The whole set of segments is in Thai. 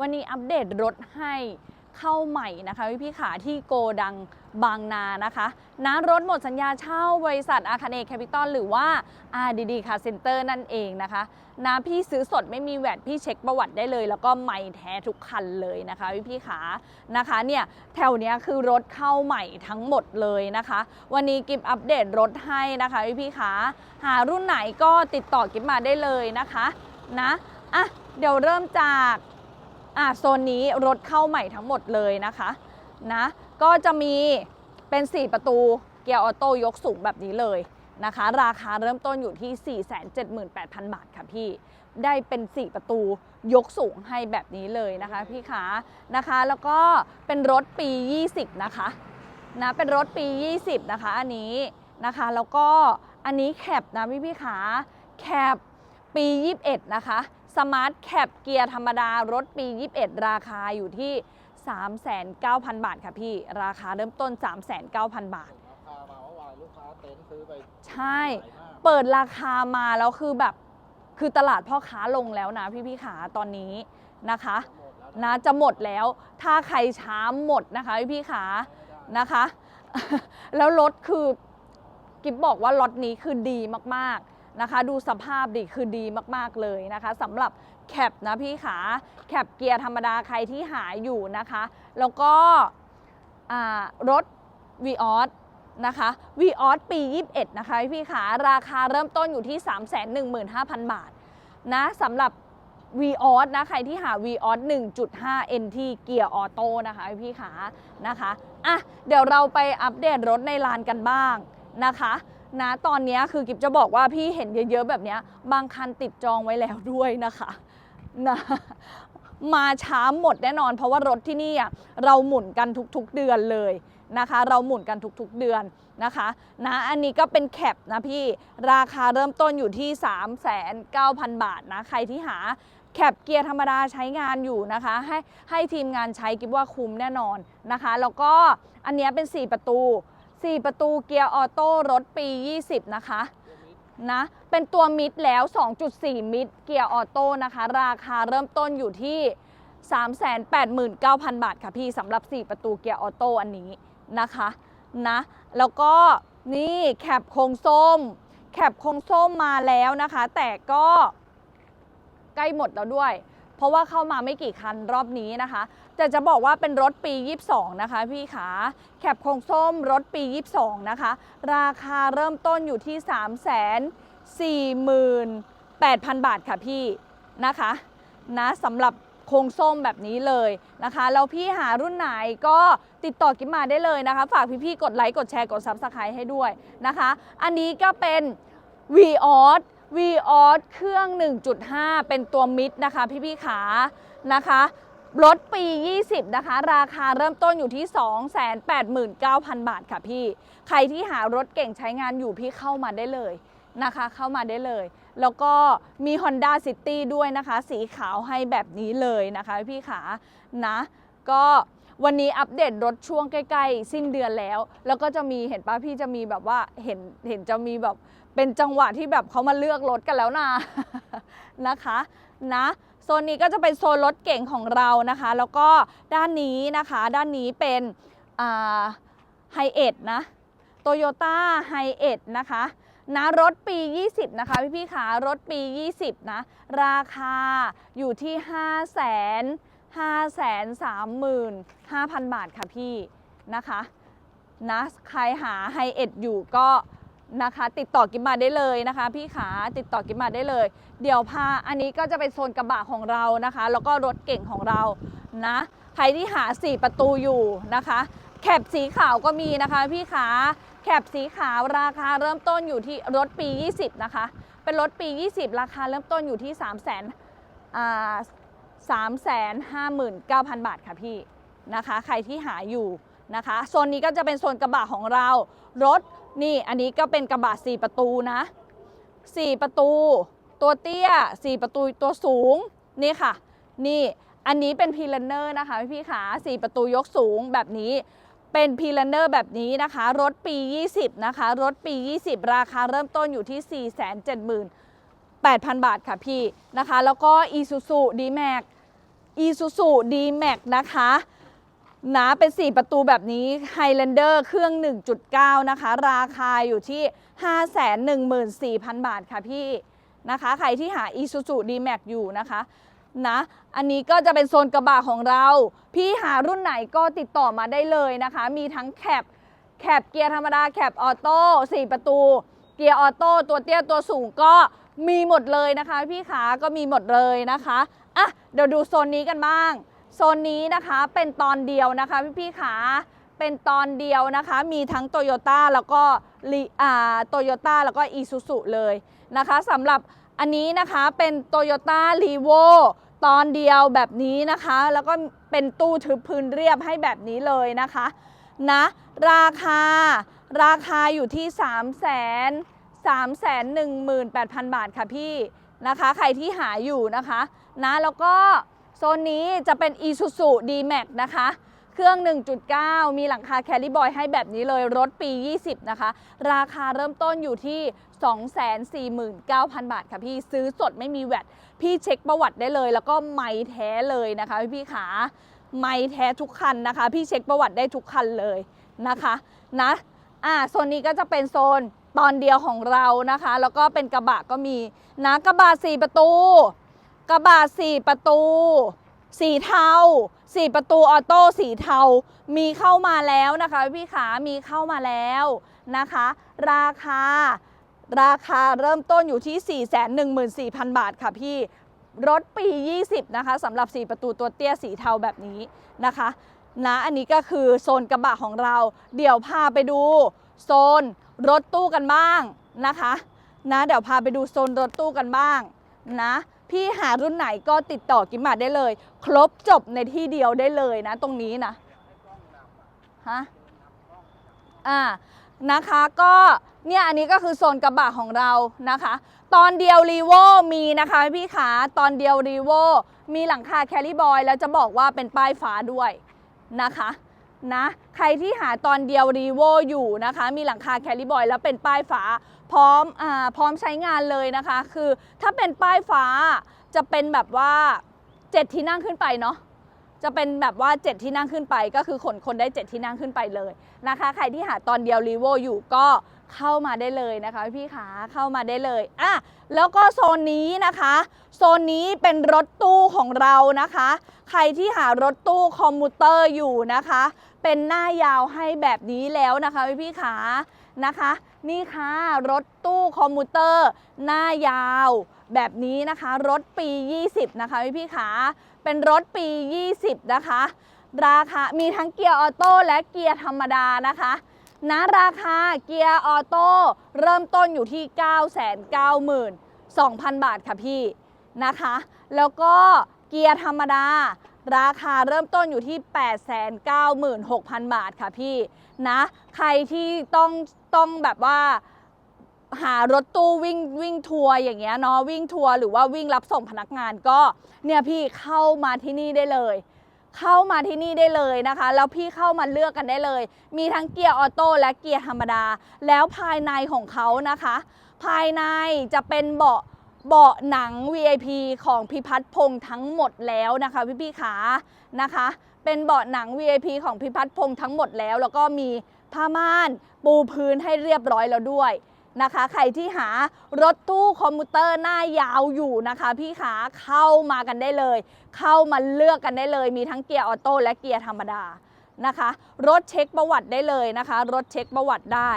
วันนี้อัปเดตรถให้เข้าใหม่นะคะพี่พี่ขาที่โกดังบางนานะคะนะรถหมดสัญญาเช่าบริษัทอาคาเนแคปิตอลหรือว่า RDD Car Center นั่นเองนะคะนะพี่ซื้อสดไม่มีแวดพี่เช็คประวัติได้เลย แล้วก็ไม่แท้ทุกคันเลยนะคะพี่พี่ขานะคะเนี่ยแถวเนี้ยคือรถเข้าใหม่ทั้งหมดเลยนะคะ วันนี้กิฟอัปเดตรถให้นะคะพี่พี่ขาหารุ่นไหนก็ติดต่อกิฟมาได้เลยนะคะนะอะเดี๋ยวเริ่มจาก อะโซนนี้รถเข้าใหม่ทั้งหมดเลยนะคะนะก็จะมีเป็น 4 ประตูเกียร์ออโต้ยกสูงแบบนี้เลยนะคะ ราคาเริ่มต้นอยู่ที่ 478,000 บาทค่ะพี่ ได้เป็น 4 ประตูยกสูงให้แบบนี้เลยนะคะพี่ขานะคะ แล้วก็เป็นรถปี 20 นะคะนะเป็นรถปี 20 นะคะ อันนี้นะคะ แล้วก็อันนี้แคปนะพี่พี่ขาแคปปี 21 นะคะ สมาร์ทแคปเกียร์ธรรมดารถปี 21 ราคาอยู่ที่ 39,000บาทค่ะพี่ ราคาเริ่มต้น 39,000 บาท ราคามาเมื่อวานลูกค้าเต็นท์ซื้อไปใช่ขายมากเปิดราคามาแล้วคือแบบ คือตลาดพ่อค้าลงแล้วนะพี่พี่ๆขาตอนนี้นะคะหมดแล้วนะจะหมดแล้ว ถ้าใครช้าหมดนะคะพี่พี่ๆขาไม่ได้นะคะ แล้วรถคือ กิฟบอกว่ารถนี้คือดีมากๆ นะคะ ดูสภาพดิคือดีมากๆเลยนะคะสำหรับแคปนะพี่ขาแคปเกียร์ธรรมดาใครที่หายอยู่นะคะ แล้วก็รถ v ีออสนะคะ v ีออสปี 21 นะคะพี่ขาราคาเริ่มต้นอยู่ที่ 315,000 บาทนะสำหรับ v ีออสนะใครที่หา v ีออส1.5 NT เกียร์ออโต้นะคะพี่ขานะคะอะเดี๋ยวเราไปอัปเดตรถในลานกันบ้างนะคะ นะตอนนี้คือกิบจะบอกว่าพี่เห็นเยอะๆแบบนี้บางคันติดจองไว้แล้วด้วยนะคะนะมาช้าหมดแน่นอน เพราะว่ารถที่นี่เราหมุนกันทุกๆเดือนเลยนะคะ เราหมุนกันทุกๆเดือนนะคะนะอันนี้ก็เป็นแคปนะพี่ราคาเริ่มต้นอยู่ที่ 3,900บาทนะใครที่หาแคปเกียร์ธรรมดาใช้งานอยู่นะคะ ให้ให้ทีมงานใช้กิบว่าคุ้มแน่นอนนะคะ แล้วก็อันนี้เป็น 4 ประตู 4 ประตูเกียร์ออโต้รถปี 20 นะคะนะ เป็นตัวมิดแล้ว 2.4 มิดเกียร์ออโต้นะคะ ราคาเริ่มต้นอยู่ที่ 389,000 บาทค่ะพี่สำหรับ 4 ประตูเกียร์ออโต้อันนี้นะคะนะแล้วก็นี่แคปโครงส้ม แคปโครงส้มมาแล้วนะคะ แต่ก็ใกล้หมดแล้วด้วยเพ ราะว่าเข้ามาไม่กี่คันรอบนี้นะคะ แต่จะบอกว่าเป็นรถปี 22 นะคะพี่ขาแคปโครงส้มรถปี 22 นะคะ ราคาเริ่มต้นอยู่ที่ 348,000 บาทค่ะพี่นะคะนะสำหรับโครงส้มแบบนี้เลยนะคะแล้วพี่หารุ่นไหนก็ติดต่อกิฟมาได้เลยนะคะ ฝากพี่ๆกดไลค์กดแชร์กด Subscribe ให้ด้วยนะคะ อันนี้ก็เป็น v ีออส v ีออสเครื่อง 1.5 เป็นตัวมิดนะคะพี่ๆขานะคะรถปี 20 นะคะ ราคาเริ่มต้นอยู่ที่ 289,000 บาทค่ะพี่ ใครที่หารถเก่งใช้งานอยู่พี่เข้ามาได้เลยนะคะ เข้ามาได้เลย แล้วก็มี Honda City ด้วยนะคะ สีขาวให้แบบนี้เลยนะคะพี่ขานะ ก็วันนี้อัปเดตรถช่วงใกล้ ๆ สิ้นเดือนแล้ว แล้วก็จะมีเห็นป้าพี่จะมีแบบว่าเห็นเห็นจะมีแบบ เป็นจังหวะที่แบบเขามาเลือกรถกันแล้วนะนะคะนะโซนนี้ก็จะเป็นโซนรถเก่งของเรานะคะ แล้วก็ด้านนี้นะคะ ด้านนี้เป็นไฮเอ็ดนะโตโยต้าไฮเอ็ดนะคะนะรถปี 20 นะคะ พี่พี่ๆขารถปี 20 นะ ราคาอยู่ที่ 5 0 0 0 0 5 3 5 0 0 บาทค่ะพี่นะคะนะใครหาไฮเอ็ดอยู่ก็ นะคะ ติดต่อกิมมาได้เลยนะคะ พี่ขาติดต่อกิมมาได้เลย เดี๋ยวพาอันนี้ก็จะเป็นโซนกระบะของเรานะคะ แล้วก็รถเก่งของเรานะใครที่หา 4 ประตูอยู่นะคะ แคปสีขาวก็มีนะคะ พี่ขาแคปสีขาวราคาเริ่มต้นอยู่ที่รถปี 20 นะคะ เป็นรถปี 20 ราคาเริ่มต้นอยู่ที่ 3 0 0 0 0 0อ่า359,000 บาทค่ะพี่นะคะ ใครที่หาอยู่นะคะโซนนี้ก็จะเป็นโซนกระบะของเรา รถ นี่อันนี้ก็เป็นกระบะ4ประตูนะ4ประตู ตัวเตี้ย4ประตูตัวสูงนี่ค่ะ นี่อันนี้เป็นพีลเนอร์นะคะพี่ขา4ประตูยกสูงแบบนี้เป็นพีลเนอร์แบบนี้นะคะ รถปี 20 นะคะ รถปี 20 ราคาเริ่มต้นอยู่ที่ 4 7 0 0 0 8,000 บาทค่ะพี่นะคะ แล้วก็ Isuzu D-Max Isuzu D-Max นะคะ นะเป็น 4 ประตูแบบนี้ Highlander เครื่อง 1.9 นะคะ ราคาอยู่ที่ 514,000 บาทค่ะพี่นะคะ ใครที่หา Isuzu D-Max อยู่นะคะนะอันนี้ก็จะเป็นโซนกระบะของเรา พี่หารุ่นไหนก็ติดต่อมาได้เลยนะคะ มีทั้งแคปแคปเกียร์ธรรมดาแคปออโต้4ประตู เกียร์ออโต้ตัวเตี้ยตัวสูงก็มีหมดเลยนะคะ พี่ขาก็มีหมดเลยนะคะอะเดี๋ยวดูโซนนี้กันบ้าง โซนนี้นะคะเป็นตอนเดียวนะคะพี่พี่ๆขาเป็นตอนเดียวนะคะ มีทั้งโตโยต้าแล้วก็ลีอาโตโยต้าแล้วก็อีซูซุเลยนะคะสำหรับอันนี้นะคะเป็นโตโยต้ารีโวตอนเดียวแบบนี้นะคะ แล้วก็เป็นตู้ทึบพื้นเรียบให้แบบนี้เลยนะคะนะราคาราคาอยู่ที่3 3 1 8 0 0 0 บาทค่ะพี่นะคะ ใครที่หาอยู่นะคะนะแล้วก็ โซนนี้จะเป็น Isuzu D-Max นะคะ เครื่อง 1.9 มีหลังคาแคลิบอยให้แบบนี้เลยรถปี 20 นะคะ ราคาเริ่มต้นอยู่ที่ 249,000 บาทค่ะพี่ซื้อสดไม่มีแวตพี่เช็คประวัติได้เลย แล้วก็ไม่แท้เลยนะคะพี่พี่ขาไม่แท้ทุกคันนะคะ พี่เช็คประวัติได้ทุกคันเลยนะคะนะอ่าโซนนี้ก็จะเป็นโซนตอนเดียวของเรานะคะ แล้วก็เป็นกระบะก็มีนะกระบะสี่ประตู ระบะสี่ประตู สีเทาสี่ประตูออโต้สีเทา มีเข้ามาแล้วนะคะ พี่ขามีเข้ามาแล้วนะคะ ราคา ราคาเริ่มต้นอยู่ที่ 414,000 บาทค่ะพี่ รถปี 20 นะคะสำหรับ 4 ประตูตัวเตี้ยสีเทาแบบนี้นะคะนะอันนี้ก็คือโซนกระบะของเรา เดี๋ยวพาไปดูโซนรถตู้กันบ้างนะคะนะเดี๋ยวพาไปดูโซนรถตู้กันบ้างนะ พี่หารุ่นไหนก็ติดต่อกิมมาได้เลย ครบจบในที่เดียวได้เลยนะตรงนี้นะฮะอ่านะคะก็เนี่ยอันนี้ก็คือโซนกระบะของเรานะคะ ตอนเดียวรีโวมีนะคะพี่ขาตอนเดียวรีโวมีหลังคาแคลิบอยแล้วจะบอกว่าเป็นป้ายฟ้าด้วยนะคะนะใครที่หาตอนเดียวรีโวอยู่นะคะ มีหลังคาแคลิบอยแล้วเป็นป้ายฟ้า พร้อมอ่าพร้อมใช้งานเลยนะคะ คือถ้าเป็นป้ายฟ้าจะเป็นแบบว่าเจ็ดที่นั่งขึ้นไปเนาะจะเป็นแบบว่า 7 ที่นั่งขึ้นไป ก็คือขนคนได้ 7 ที่นั่งขึ้นไปเลยนะคะ ใครที่หาตอนเดียวรีโวอยู่ก็เข้ามาได้เลยนะคะพี่ขาเข้ามาได้เลยอะแล้วก็โซนนี้นะคะ โซนนี้เป็นรถตู้ของเรานะคะ ใครที่หารถตู้คอมมูเตอร์อยู่นะคะ เป็นหน้ายาวให้แบบนี้แล้วนะคะพี่ขา นะคะ นี่ค่ะ รถตู้คอมมูเตอร์ หน้ายาว แบบนี้นะคะ รถปี 20 นะคะพี่พี่ขาเป็นรถปี 20 นะคะ ราคา มีทั้งเกียร์ออโต้และเกียร์ธรรมดานะคะนะราคาเกียร์ออโต้เริ่มต้นอยู่ที่ 992,000 บาทค่ะพี่นะคะ แล้วก็เกียร์ธรรมดา ราคาเริ่มต้นอยู่ที่ 896,000 บาทค่ะพี่นะ ใครที่ต้องต้องแบบว่าหารถตู้วิ่งวิ่งทัวร์อย่างเงี้ยเนาะวิ่งทัวร์หรือว่าวิ่งรับส่งพนักงานก็เนี่ยพี่เข้ามาที่นี่ได้เลย เข้ามาที่นี่ได้เลยนะคะ แล้วพี่เข้ามาเลือกกันได้เลย มีทั้งเกียร์ออโต้และเกียร์ธรรมดา แล้วภายในของเขานะคะ ภายในจะเป็นเบาะ เบาะหนัง VIP ของพิพัฒน์พงษ์ทั้งหมดแล้วนะคะพี่พี่ขานะคะ เป็นเบาะหนัง VIP ของพิพัฒน์พงษ์ทั้งหมดแล้ว แล้วก็มีผ้าม่านปูพื้นให้เรียบร้อยแล้วด้วยนะคะ ใครที่หารถตู้คอมพิวเตอร์หน้ายาวอยู่นะคะ พี่ขาเข้ามากันได้เลย เข้ามาเลือกกันได้เลย มีทั้งเกียร์ออโต้และเกียร์ธรรมดา นะคะ รถเช็คประวัติได้เลยนะคะ รถเช็คประวัติได้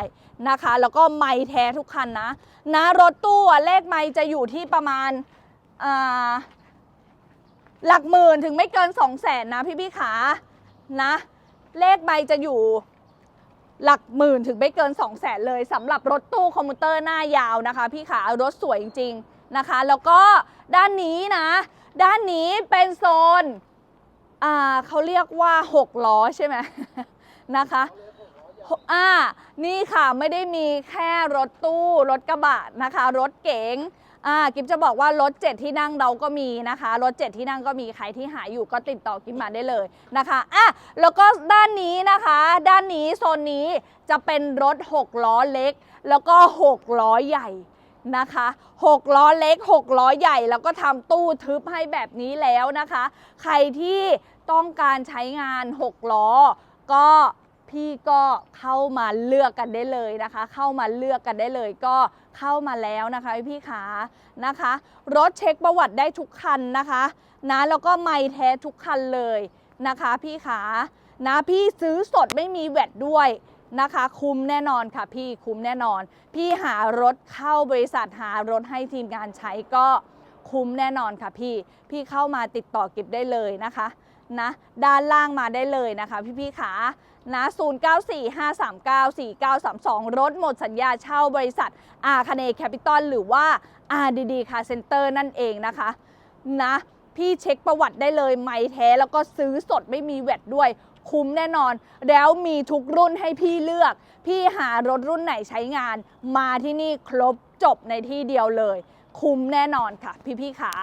นะคะ แล้วก็ไม่แท้ทุกคันนะนะรถตู้เลขไม่จะอยู่ที่ประมาณาหลักหมื่นถึงไม่เกิน2 0 0แสนนะพี่พี่ขานะเลขไม่จะอยู่หลักหมื่นถึงไม่เกิน2 0 0แสนเลยสำหรับรถตู้คอมพิวเตอร์หน้ายาวนะคะ พี่ขารถสวยจริง ๆ นะคะ แล้วก็ด้านนี้นะ ด้านนี้เป็นโซน อ่าเขาเรียกว่า 6 ล้อใช่ไหม นะคะอ่านี่ค่ะไม่ได้มีแค่รถตู้รถกระบะนะคะ รถเก๋งอ่ากิฟจะบอกว่ารถ7ที่นั่งเราก็มีนะคะ รถ7ที่นั่งก็มีใครที่หาอยู่ก็ติดต่อกิฟมาได้เลยนะคะอะแล้วก็ด้านนี้นะคะ ด้านนี้โซนนี้จะเป็นรถ 6 ล้อเล็ก แล้วก็ 6 ล้อใหญ่ นะคะ6ล้อเล็ก6ล้อใหญ่แล้วก็ทำตู้ทึบให้แบบนี้แล้วนะคะ ใครที่ต้องการใช้งาน6ล้อก็พี่ก็เข้ามาเลือกกันได้เลยนะคะ เข้ามาเลือกกันได้เลยก็เข้ามาแล้วนะคะพี่ขานะคะ รถเช็คประวัติได้ทุกคันนะคะนะแล้วก็ไม่แท้ทุกคันเลยนะคะ พี่ขานะพี่ซื้อสดไม่มีแวดด้วย นะคะ คุ้มแน่นอนค่ะพี่คุ้มแน่นอน พี่หารถเข้าบริษัทหารถให้ทีมงานใช้ก็คุ้มแน่นอนค่ะพี่ พี่เข้ามาติดต่อกิบได้เลยนะคะนะด้านล่างมาได้เลยนะคะพี่พี่ขานะ0945394932 รถหมดสัญญาเช่าบริษัทอาคเนแคปิตอลหรือว่า RDD Car Center นั่นเองนะคะนะพี่เช็คประวัติได้เลย ไม่แท้แล้วก็ซื้อสดไม่มีแวดด้วย คุ้มแน่นอน แล้วมีทุกรุ่นให้พี่เลือก พี่หารถรุ่นไหนใช้งาน มาที่นี่ครบจบในที่เดียวเลย คุ้มแน่นอนค่ะ พี่พี่ๆขา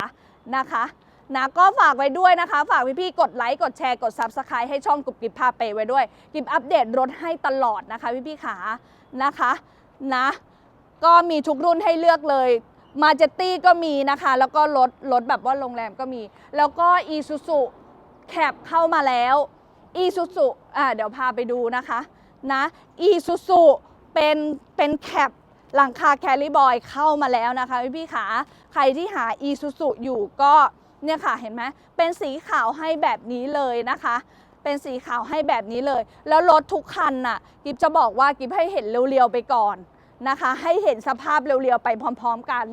นะคะนะก็ฝากไว้ด้วยนะคะ ฝากพี่พี่ๆกดไลค์กดแชร์กด Subscribe ให้ช่องกุบกิบพาเปไว้ด้วย กิบอัปเดตรถให้ตลอดนะคะพี่พี่ๆขานะคะนะก็มีทุกรุ่นให้เลือกเลยมาเจตตี้ก็มีนะคะ แล้วก็รถรถแบบว่าโรงแรมก็มี แล้วก็อีซูซูแคปเข้ามาแล้ว อีซูซูอ่าเดี๋ยวพาไปดูนะคะนะอีซูซูเป็นเป็นแคปหลังคาแคลิบอยเข้ามาแล้วนะคะพี่พี่ๆขาใครที่หาอีซูซูอยู่ก็เนี่ยค่ะเห็นไหมเป็นสีขาวให้แบบนี้เลยนะคะ เป็นสีขาวให้แบบนี้เลย แล้วรถทุกคันน่ะกิฟจะบอกว่ากิฟให้เห็นเรียวๆไปก่อนนะคะ ให้เห็นสภาพเรียวๆไปพร้อม ๆ กัน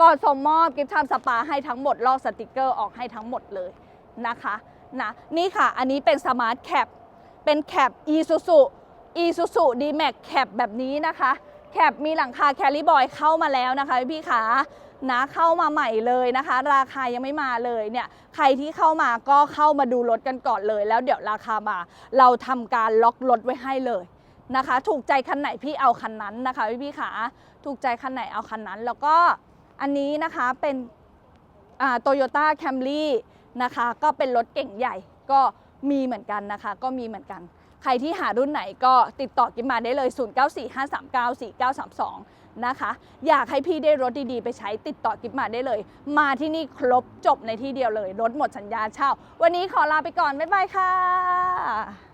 ก่อนส่งมอบกิฟทำสปาให้ทั้งหมดลอกสติกเกอร์ออกให้ทั้งหมดเลยนะคะ นะนี่ค่ะ อันนี้เป็นสมาร์ทแคปเป็นแคป e s u s u e s u s u d m a x แคปแบบนี้นะคะแคปมีหลังคาแคลิบอยเข้ามาแล้วนะคะพี่ขานะเข้ามาใหม่เลยนะคะ ราคายังไม่มาเลยเนี่ยใครที่เข้ามาก็เข้ามาดูรถกันก่อนเลย แล้วเดี๋ยวราคามา เราทำการล็อกรถไว้ให้เลยนะคะ ถูกใจคันไหนพี่เอาคันนั้นนะคะพี่พี่ขาถูกใจคันไหนเอาคันนั้น แล้วก็อันนี้นะคะเป็นโตโยต้าแคมรี่ นะคะ ก็เป็นรถเก่งใหญ่ก็มีเหมือนกันนะคะ ก็มีเหมือนกัน ใครที่หารุ่นไหนก็ติดต่อกิมมาได้เลย 0945394932 นะคะ อยากให้พี่ได้รถดีๆ ไปใช้ติดต่อกิมมาได้เลย มาที่นี่ครบจบในที่เดียวเลย รถหมดสัญญาเช่า วันนี้ขอลาไปก่อน บ๊ายบายค่ะ